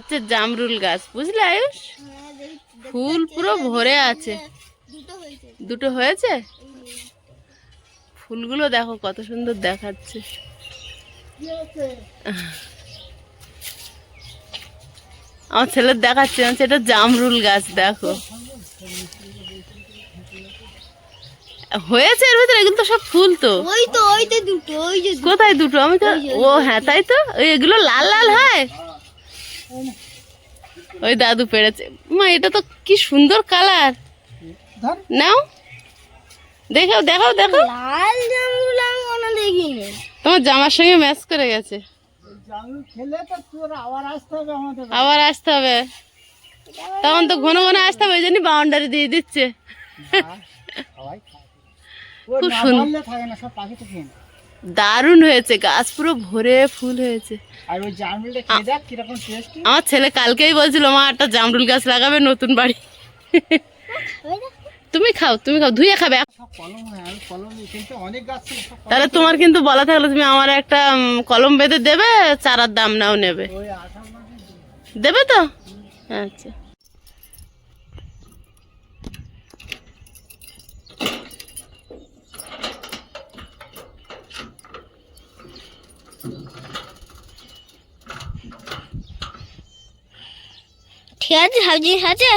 হচ্ছে জামরুল গাছ বুঝলে আয়ুষ? ফুল পুরো ভরে আছে। দুটো হয়েছে? ফুলগুলো দেখো কত সুন্দর দেখাচ্ছে। আমার ছেলের দেখাচ্ছে এটা জামরুল গাছ দেখো। হয়েছে এর ভিতরে কিন্তু সব ফুল তো। ওই তো ওই তো দুটো ওই যে কোথায় দুটো? আমি তো ও হ্যাঁ তাই তো? এগুলো লাল লাল হয়? ওই দাদু পেড়েছে মা এটা তো কি সুন্দর কালার। নাও। দেখাও দেখাও দেখো লাল জামরুল আমি কোনো দেখিনি। তোমার জামার সঙ্গে ম্যাচ করে গেছে। জামরুল খেলে তো তোর আবার আসতে হবে তখন তো ঘন ঘন আসতে হবে ওই জন্য বাউন্ডারি দিয়ে দিচ্ছে। খুব সুন্দর। থাকে না সব পাখি তো খেয়ে। দারুণ হয়েছে গাছ পুরো ভরে ফুল হয়েছে। আমার ছেলে কালকেই বলছিল মা একটা জামরুল গাছ লাগাবে নতুন বাড়ি। তুমি খাও তুমি খাও ধুয়ে খাবে। হয়। তাহলে তোমার কিন্তু বলা থাকল তুমি আমার একটা কলম বেঁধে দেবে চারার দাম নাও নেবে। দেবে তো? আচ্ছা। ঠিক আছে আছে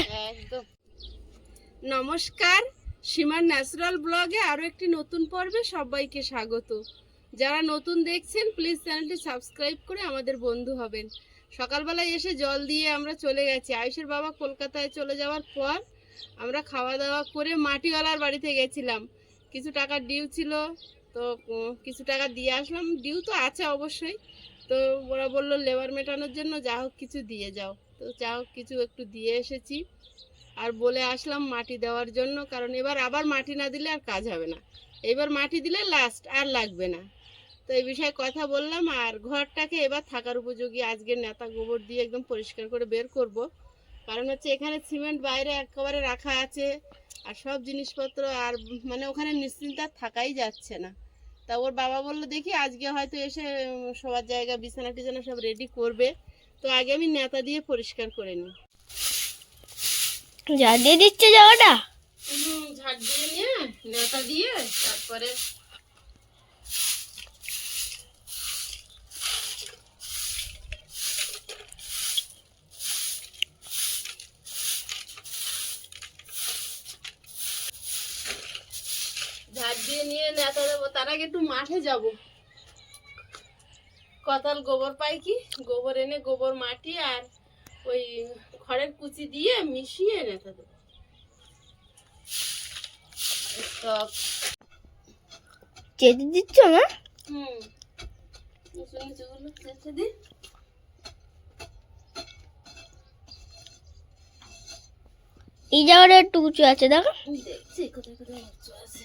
নমস্কার সীমার ন্যাচারাল ব্লগে আরও একটি নতুন পর্বে সবাইকে স্বাগত। যারা নতুন দেখছেন প্লিজ চ্যানেলটি সাবস্ক্রাইব করে আমাদের বন্ধু হবেন। সকালবেলায় এসে জল দিয়ে আমরা চলে গেছি। আয়ুষের বাবা কলকাতায় চলে যাওয়ার পর আমরা খাওয়া দাওয়া করে মাটিওয়ালার বাড়িতে গেছিলাম। কিছু টাকা ডিউ ছিল, তো কিছু টাকা দিয়ে আসলাম। ডিউ তো আছে অবশ্যই। তো ওরা বলল লেবার মেটানোর জন্য যা হোক কিছু দিয়ে যাও। তো হোক কিছু একটু দিয়ে এসেছি। আর বলে আসলাম মাটি দেওয়ার জন্য, কারণ এবার আবার মাটি না দিলে আর কাজ হবে না। এবার মাটি দিলে লাস্ট আর লাগবে না। তো এই বিষয়ে কথা বললাম, আর ঘরটাকে এবার থাকার উপযোগী আজকে নেতা গোবর দিয়ে একদম পরিষ্কার করে বের করব। কারণ হচ্ছে এখানে সিমেন্ট বাইরে একেবারে রাখা আছে, আর সব জিনিসপত্র আর মানে ওখানে নিশ্চিন্ত থাকাই যাচ্ছে না। তা ওর বাবা বলল, দেখি আজকে হয়তো এসে সবার জায়গা, বিছানা টিছানা সব রেডি করবে। তো আগে আমি নেতা দিয়ে পরিষ্কার করে নিই। যা দিয়ে দিচ্ছে জায়গাটা ঝাড় দিয়ে নিয়ে নেতা দিয়ে তারপরে ঝাড় দিয়ে নিয়ে নেতা দেবো তার আগে একটু মাঠে যাব। কতাল গোবর পাই কি? গোবর এনে গোবর মাটি আর ওই খড়ের কুচি দিয়ে মিশিয়ে নেতা দেবো। চেতে দিচ্ছ না? হুম। নিচু নিচুগুলো এই জায়গাটা একটু উঁচু আছে দেখো। দেখছি কোথায় কোথায় উঁচু আছে।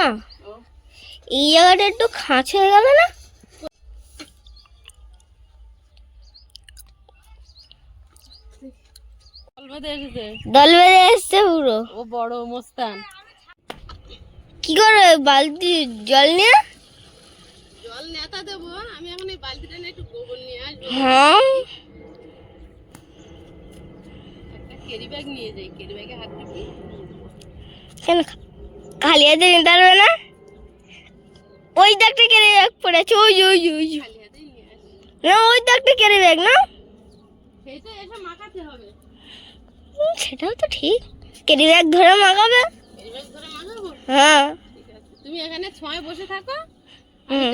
না? এই জায়গাটা একটু খাঁচ হয়ে গেল না? জল বেঁধে এসেছে। দল বেঁধে এসছে পুরো। ও বড় মোস্তান। কি করে বালতি জল নিয়ে? জল নেতা দেবো আমি এখন এই বালতিটা নিয়ে একটু গোবর নিয়ে আসব। হ্যাঁ। একটা ক্যারি ব্যাগ নিয়ে যাই ক্যারি ব্যাগে হাত দিবি। কেন খালি হাতে নিতে পারবে না? ওই দাগটা কেড়ে ব্যাগ পড়েছে ওই ওই ওই না ওই দাগটা কেড়ে ব্যাগ না? সেটাও তো ঠিক। কেড়ে ব্যাগ ধরে মাখাবে? হ্যাঁ। তুমি এখানে ছয় বসে থাকো।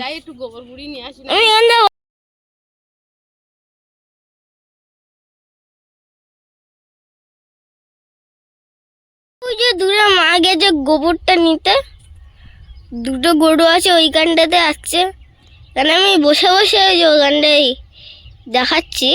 যাই একটু গোবর বুড়ি নিয়ে আসি ওই যে দূরে মা গেছে গোবরটা নিতে। দুটো গরু আছে ওইখানটাতে আসছে। কেন আমি বসে বসে ওই যে ওখানটায় দেখাচ্ছি।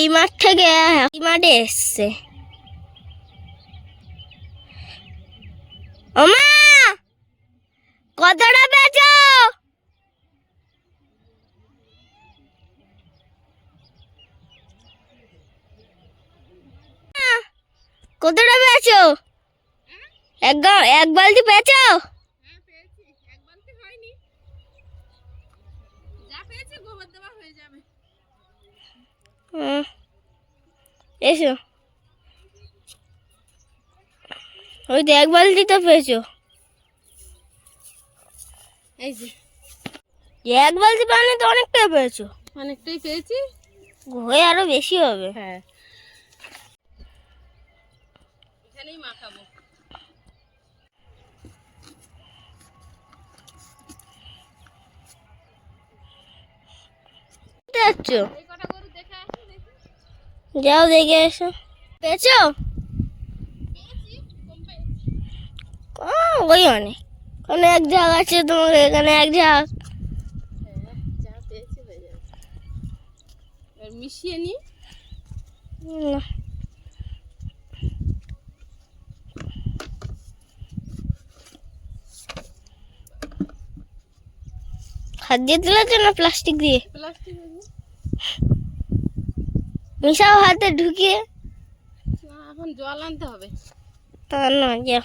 এই মাঠ থেকে এই মাঠে এসছে কতটা পেয়েছ কতটা পেয়েছ এক এক বালতি পেয়েছ? হ্যাঁ হয়ে যাবে। এসো। ওই তো এক বালতি তো পেয়েছ। এই যে। এক বালতি পানি তো অনেকটাই পেয়েছ। অনেকটাই পেয়েছি। হয়ে আরও বেশি হবে। হ্যাঁ। এখানেই মাখাবো। যাচ্ছ এই কটা গরু দেখে আসি দেখি যাও দেখে এসো। পেয়েছ? ওই অনেক। ওখানে এক ঝাঁক আছে তোমার এখানে এক ঝাঁক। মিশিয়ে নিই না। হাত দিয়ে তুলেছো না প্লাস্টিক দিয়ে? প্লাস্টিক মিশাও হাতে ঢুকিয়ে। এখন জল আনতে হবে। তা না যাও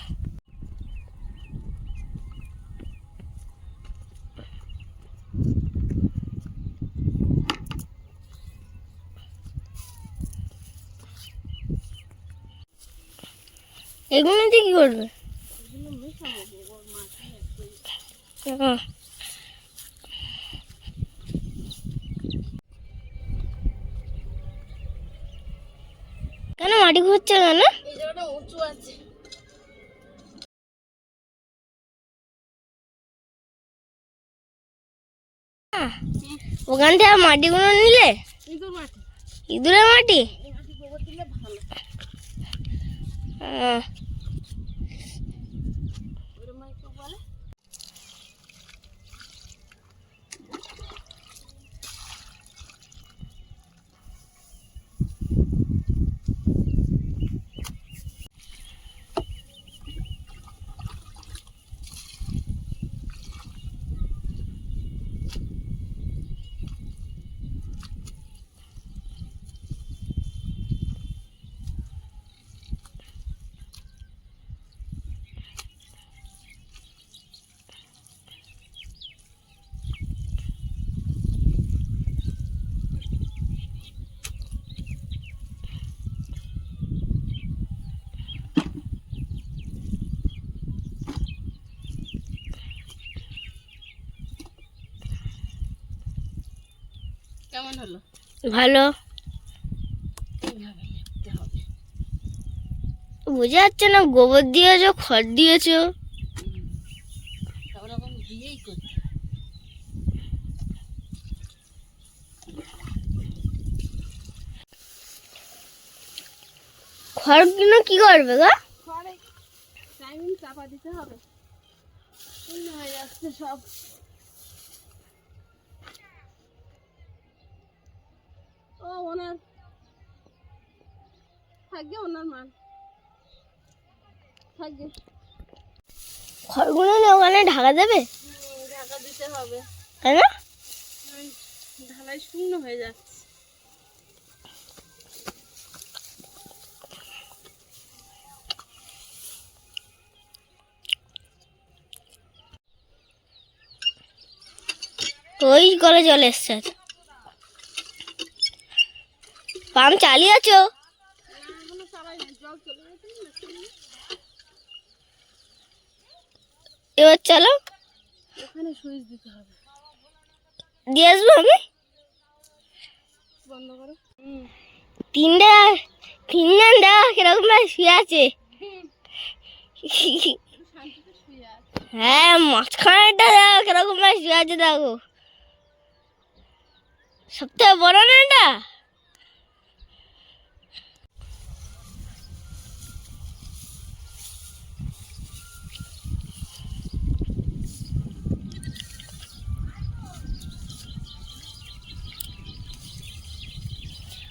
এগুলো দিয়ে কি করবে? এগুলো মেশাবো গোবর মাটি হুম। মাটি ঘুরছে না আছে ওখান থেকে মাটিগুলো নিলে? ইঁদুরের মাটি? ভালো আহ, ওরম একটু বলে কেমন হলো? ভালো। বোঝা যাচ্ছে না গোবর দিয়েছ খড় দিয়েছ। ওরকম দিয়েই করতে খড়গুলো কি করবে গো? টাইমিং চাপা দিতে হবে। হয়ে যাচ্ছে সব ও ওনার থাকবে ওনার মান। থাকবে খড়গুলো ওখানে ঢাকা দেবে ঢাকা দিতে হবে। তাই না? ঢালাই শূন্য হয়ে যাচ্ছে। ওই করে চলে এসছে। পাম্প চালিয়েছো? না এখনও চালাই না জল চলে গেছে না এবার চলো। ওখানে সুইচ দিতে হবে। দিয়ে আসব আমি? বন্ধ করো। তিনটা তিনজন দেখা কীরকম শুয়ে আছে? আছে হ্যাঁ মাঝখানেরটা দেখো কীরকম শুয়ে আছে দেখো। সবথেকে বড় না এটা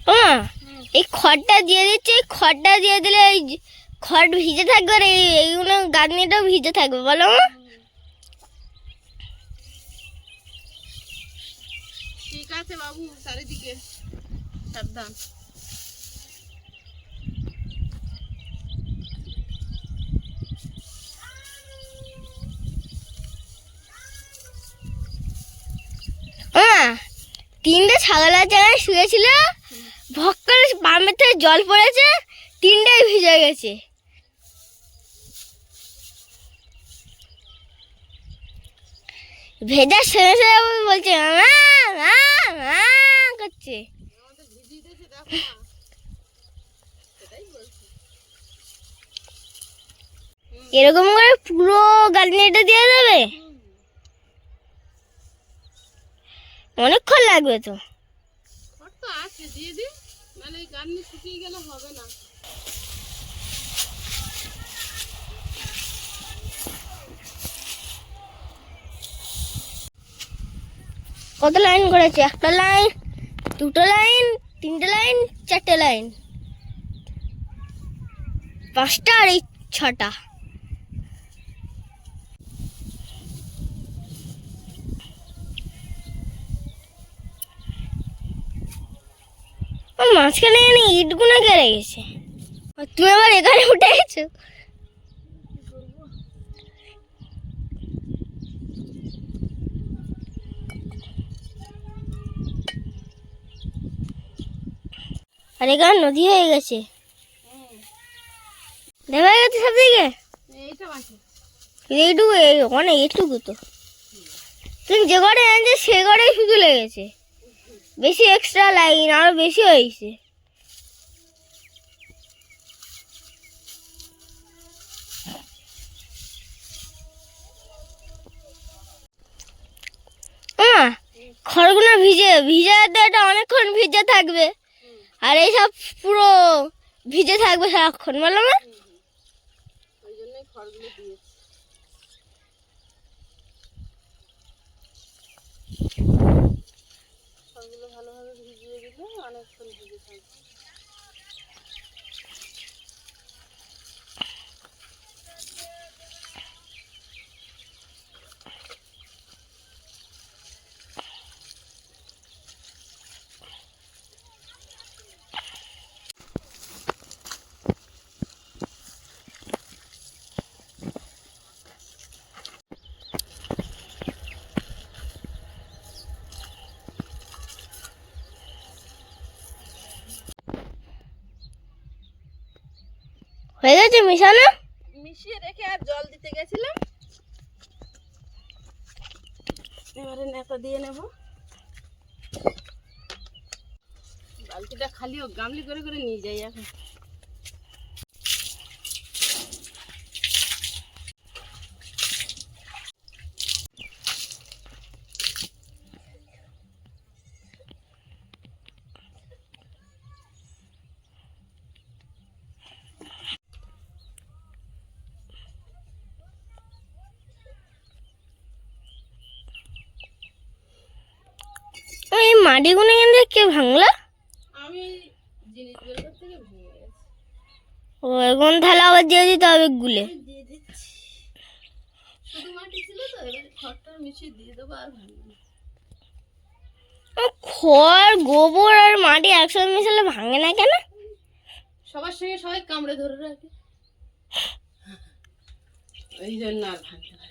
ও মা এই খড়টা দিয়ে দিচ্ছে এই খড়টা দিয়ে দিলে এই খড় ভিজে থাকবে আর এই এইগুলো গাঁদনিটাও ভিজে থাকবে বলো মা। ঠিক আছে বাবু চারিদিকে সাবধান। তিনটে ছাগলের জায়গায় শুয়েছিল? ভক করে থেকে জল পড়েছে তিনটাই ভিজে গেছে। ভেজা সঙ্গে আবার বলছে করছে। এরকম করে পুরো গার্ডেনটা দিয়ে দেবে? অনেকক্ষণ লাগবে তো। দিয়ে দি গান্নি শুকিয়ে গেলে হবে না। কত লাইন করেছে? একটা লাইন, দুটো লাইন, তিনটে লাইন, চারটে লাইন? পাঁচটা আর এই ছটা। মাঝখানে এখানে ইটগুলো গেড়ে গেছে। তুমি আবার এখানে উঠে গেছো? আর এখানে নদী হয়ে গেছে। দেখা গেছে সব দিকে এইটুকু, এই অনেক এইটুকু তো। তুমি যে ঘরে এনেছে, সে ঘরেই শুধু লেগেছে। বেশি এক্সট্রা লাইন আরও বেশি হয়েছে। হ্যাঁ খড়গুলো ভিজে ভিজে এটা অনেকক্ষণ ভিজে থাকবে। আর এইসব পুরো ভিজে থাকবে সারাক্ষণ, বলো না ওই জন্যই খড়গুলো দিয়েছি খড়গুলো ভালোভাবে ভিজিয়ে দিলে অনেকক্ষণ ভিজে থাকবে। হয়ে গেছে মিশানো? মিশিয়ে রেখে আর জল দিতে গেছিলাম। এবারে নেতা দিয়ে নেব। বালতিটা খালি ও গামলি করে করে নিয়ে যাই এখন। ও, এই মাটিগুলো কিন্তু কে ভাঙলো? আমি ও এখন তাহলে আবার দিয়ে দিতে হবে গুলে। দিয়ে দিচ্ছি। শুধু মাটি ছিল তো এবার খড়টা মিশিয়ে দিয়ে দেবো আর ভাঙবে না। ও, খড় গোবর আর মাটি একসাথে মিশালে ভাঙে না কেন? সবার সঙ্গে সবাই কামড়ে ধরে রাখে। ওই জন্য আর পারে না।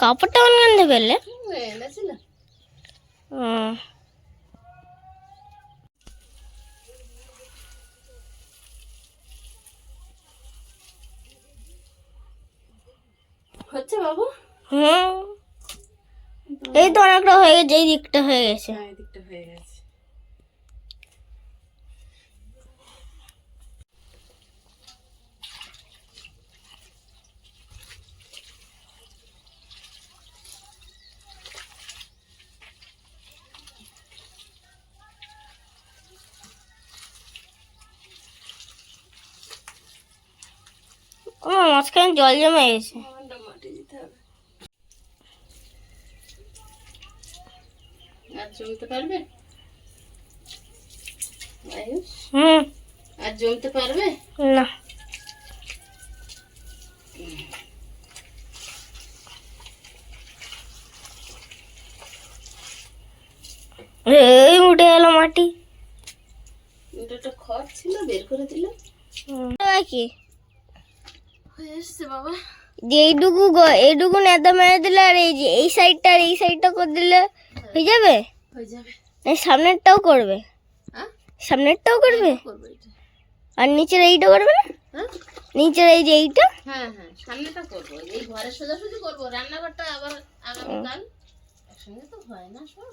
কাপড়টা অনগন্ধে পেলে হচ্ছে বাবু হুম এই তো অনেকটা হয়ে গেছে এই দিকটা হয়ে গেছে দিকটা হয়ে গেছে আমার মাঝখানে জল জমে গেছে। আর জমতে পারবে? হুম। আর জমতে পারবে? না। এই উঠে গেল মাটি। খড় ছিল বের করে এবার কি? এসছে বাবা। যে এইটুকু এইটুকু নেতা মেরে দিলে আর এই যে এই সাইডটা আর এই সাইডটা করে দিলে হয়ে যাবে? হয়ে যাবে। সামনেরটাও করবে। হ্যাঁ? সামনেরটাও করবে? আর নিচের এইটা করবে না? হ্যাঁ? নিচের এই যে এইটা? হ্যাঁ হ্যাঁ সামনেটা করব। এই ঘরে সোজাসুজি করব। রান্নাঘরটা আবার আগামীকাল। একসঙ্গে তো হয় না সব।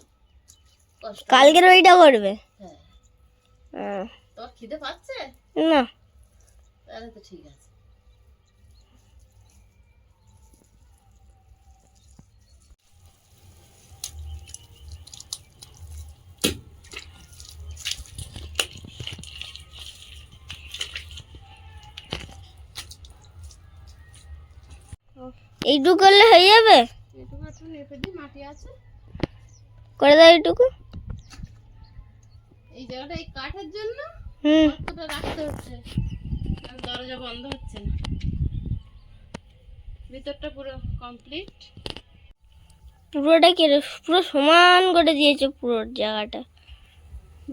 কালকের ওইটা করবে? হ্যাঁ। তোমার খিদে পাচ্ছে? না। তাহলে তো ঠিক আছে। এইটুকু করলে হয়ে যাবে? এটুকু একটু নেপে দিই মাটি আছে। করে দাও এইটুকু। এই জায়গাটা এই কাঠের জন্য? হুম। কতটা রাখতে হচ্ছে। আর দরজা বন্ধ হচ্ছে না। ভিতরটা পুরো কমপ্লিট পুরোটা কি পুরো সমান করে দিয়েছে পুরো জায়গাটা।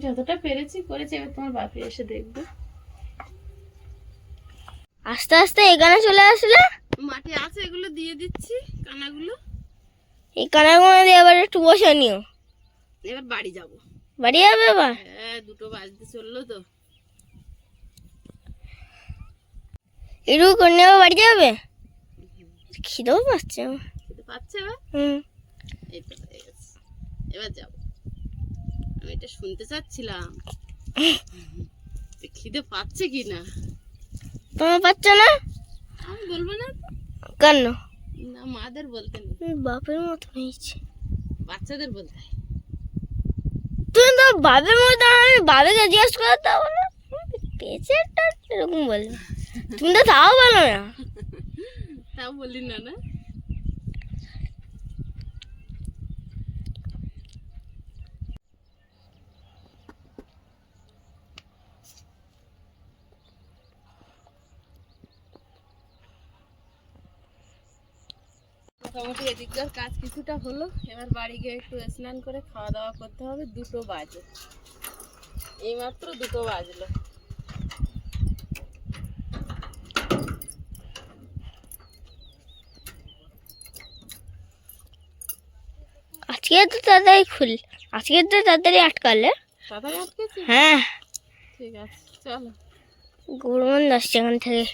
যতটা পেরেছি করেছি এবার তোমার বাপি এসে দেখবে। আস্তে আস্তে এখানে চলে আসলে? মাটি আছে এগুলো দিয়ে দিচ্ছি কানাগুলো। এই কানাগুলো দিয়ে আবার একটু বসে নিও। এবার বাড়ি যাব। বাড়ি যাবে আবার? হ্যাঁ দুটো বাজতে চলল তো। এটুকু করে নেবে বাড়ি যাবে? খিদেও পাচ্ছে খেতে পাচ্ছে এবার? হুম। এই তো হয়ে গেছে। এবার যাব। আমি এটা শুনতে চাচ্ছিলাম। খিদে পাচ্ছে কি না তোমার পাচ্ছ না? আমি বলব না কেন? না মাদের বলতে নেই। বাপের মতো হয়েছে। বাচ্চাদের বলতে তুমি তো বাপের মতো আমি বাবাকে জিজ্ঞেস করতে হবে না পেঁচেটা এরকম বলবে? তুমি তো তাও বলো না। তাও বলি না না? মোটামুটি এদিককার কাজ কিছুটা হলো। এবার বাড়ি গিয়ে একটু স্নান করে খাওয়া দাওয়া করতে হবে দুটো বাজে। এইমাত্র দুটো বাজলো। আজকে তো তাড়াতাড়ি খুল আজকে তো তাড়াতাড়ি আটকালে। হ্যাঁ। ঠিক আছে চলো। গরুমন আসছে এখান থেকে।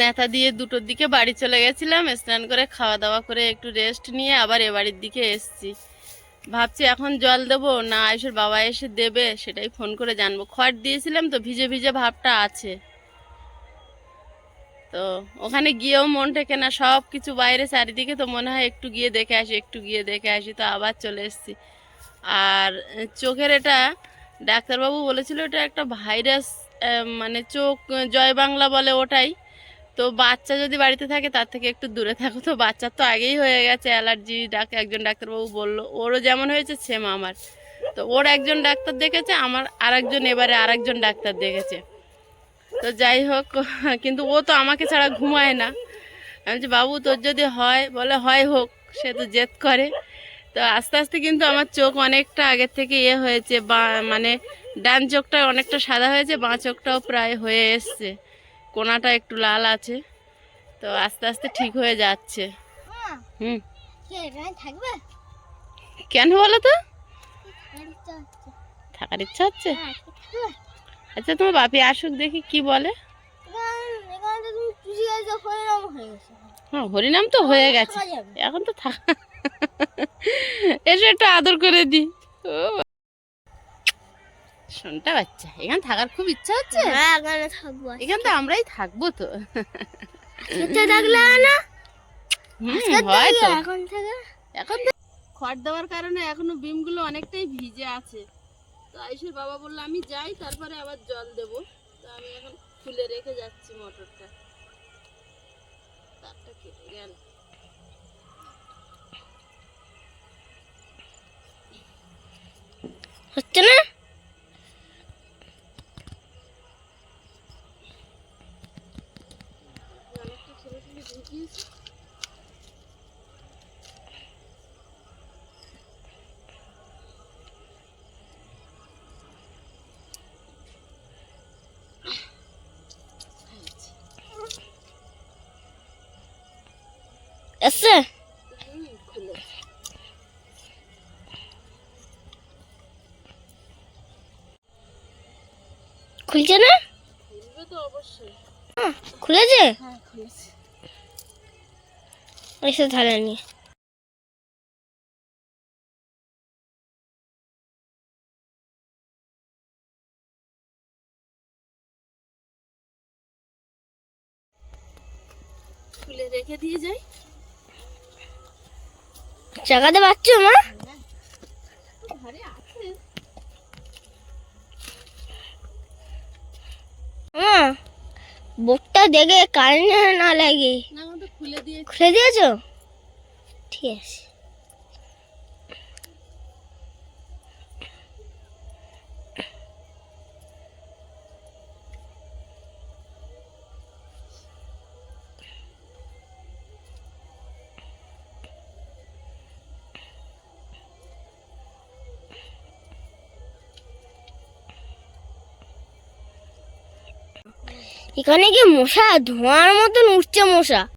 নেতা দিয়ে দুটোর দিকে বাড়ি চলে গেছিলাম, স্নান করে খাওয়া দাওয়া করে একটু রেস্ট নিয়ে আবার এ বাড়ির দিকে এসছি। ভাবছি এখন জল দেবো, না আয়ুষের বাবা এসে দেবে, সেটাই ফোন করে জানব। খড় দিয়েছিলাম তো ভিজে ভিজে ভাবটা আছে। তো ওখানে গিয়েও মন টেকে না সব কিছু বাইরে চারিদিকে তো মনে হয় একটু গিয়ে দেখে আসি, একটু গিয়ে দেখে আসি, তো আবার চলে এসেছি। আর চোখের এটা ডাক্তারবাবু বলেছিল, এটা একটা ভাইরাস মানে চোখ, জয় বাংলা বলে ওটাই। তো বাচ্চা যদি বাড়িতে থাকে, তার থেকে একটু দূরে থাকো। তো বাচ্চার তো আগেই হয়ে গেছে, অ্যালার্জি, ডাক, একজন ডাক্তারবাবু বলল, ওরও যেমন হয়েছে সেম আমার। তো ওর একজন ডাক্তার দেখেছে, আমার আরেকজন এবারে আরেকজন ডাক্তার দেখেছে। তো যাই হোক, কিন্তু ও তো আমাকে ছাড়া ঘুমায় না। আমি বলছি, বাবু, তোর যদি হয়, বলে হয় হোক, সে তো জেদ করে। তো আস্তে আস্তে কিন্তু আমার চোখ অনেকটা আগের থেকে ইয়ে হয়েছে, বা মানে ডান চোখটা অনেকটা সাদা হয়েছে, বাঁ চোখটাও প্রায় হয়ে এসছে। কোনাটা একটু লাল আছে, তো আস্তে আস্তে ঠিক হয়ে যাচ্ছে। হুম। কেন বলো তো? থাকার ইচ্ছা হচ্ছে? আচ্ছা তোমার বাপি আসুক, দেখি কি বলে। হ্যাঁ হরিনাম তো হয়ে গেছে। এখন তো থাক। এসে একটু আদর করে দি ও শোনটা বাচ্চা এখানে থাকার খুব ইচ্ছা হচ্ছে? হ্যাঁ এখানে থাকব এখানে তো আমরাই থাকব তো। খেতে থাকলে না? হুম তো। এখন থেকে? এখন খড় দেওয়ার কারণে এখনও বিমগুলো অনেকটাই ভিজে আছে। তো আইসুর বাবা বলল আমি যাই তারপরে আবার জল দেব। তো আমি এখন খুলে রেখে যাচ্ছি মোটরটা। তারটা কেটে গেল। হচ্ছে না? খুলছে না? খুলবে তো অবশ্যই। হ্যাঁ, খুলেছে? হ্যাঁ খুলেছে। এসে ধারে নিয়ে খুলে রেখে দিয়ে যাই। চাকাতে পারছ মা বোটটা দেখে কারেন্ট না লাগে। খুলে দিয়েছ? ঠিক আছে। এখানে কি মশা ধোঁয়ার মতন উঠছে মশা।